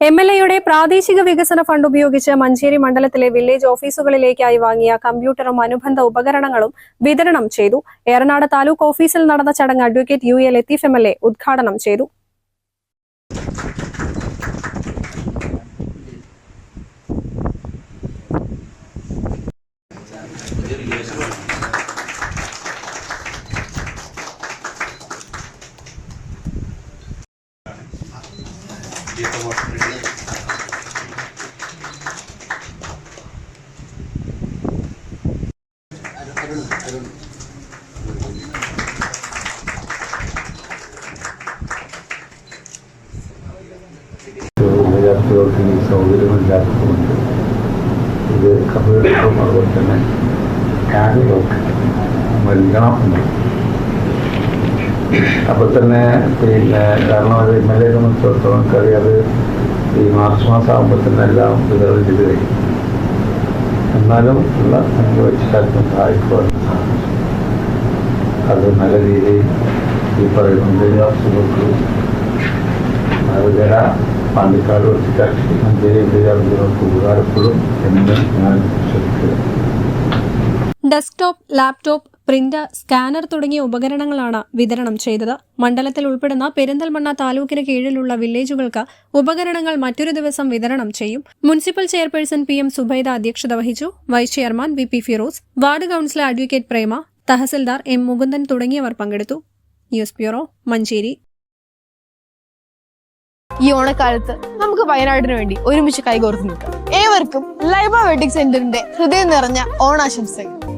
M L എയുടെ പ്രാദേശിക വികസന ഫണ്ട് ഉപയോഗിച്ച് മഞ്ചേരി മണ്ഡലത്തിലെ വില്ലേജ് ഓഫീസുകളിലേക്കായി വാങ്ങിയ കമ്പ്യൂട്ടറും അനുബന്ധ ഉപകരണങ്ങളും വിതരണം ചെയ്തു. ഏറനാട് താലൂക്ക് ഓഫീസിൽ നടന്ന ചടങ്ങ് advocate U A Latheef M L A ഉദ്ഘാടനം ചെയ്തു. വിദ്യാർത്ഥികൾക്ക് ഈ സൗകര്യമില്ലാത്തതുകൊണ്ട് ഇത് കമ്പ്യൂട്ടറും അതുപോലെ തന്നെ സ്കാനുകളൊക്കെ നൽകണം എന്ന് അപ്പോൾ തന്നെ പിന്നെ കാരണം അത് എം എൽ എ സംബന്ധിച്ചിടത്തോളം നമുക്കറിയാം അത് ഈ മാർച്ച് മാസം ആകുമ്പോൾ തന്നെ എല്ലാം വിതരണം ചെയ്ത് കഴിയും എന്നാലും ഉള്ള സംഖ്യ വെച്ചിട്ടായിരിക്കും സഹായിക്കുവാൻ സാധിച്ചു അത് നല്ല രീതിയിൽ ഈ പറയുന്ന സുഹൃത്തു അതുകര പാണ്ടിക്കാട് വെച്ചിട്ടാക്കി മഞ്ചേരി വിദ്യാർത്ഥികൾക്ക് ഉപകാരപ്പെടും എന്ന് ഞാൻ വിശ്വസിക്കുന്നു. ഡെസ്ക്ടോപ്പ് ലാപ്ടോപ്പ് പ്രിന്റർ സ്കാനർ തുടങ്ങിയ ഉപകരണങ്ങളാണ് വിതരണം ചെയ്തത്. മണ്ഡലത്തിൽ ഉൾപ്പെടുന്ന പെരിന്തൽമണ്ണ താലൂക്കിന് കീഴിലുള്ള വില്ലേജുകൾക്ക് ഉപകരണങ്ങൾ മറ്റൊരു ദിവസം വിതരണം ചെയ്യും. Municipal chairperson P M Subaida അധ്യക്ഷത വഹിച്ചു. Vice chairman V P Firoz ward councillor advocate Prema tahsildar M Mukundan തുടങ്ങിയവർ പങ്കെടുത്തു. News bureau Manjeri. ഈ ഓണക്കാലത്ത് നമുക്ക് വയനാടിന് വേണ്ടി ഒരുമിച്ച് കൈകോർത്ത് നിൽക്കാം. ഏവർക്കും ലൈബ വെഡിങ് സെന്ററിന്റെ ഹൃദയം നിറഞ്ഞ ഓണാശംസകൾ.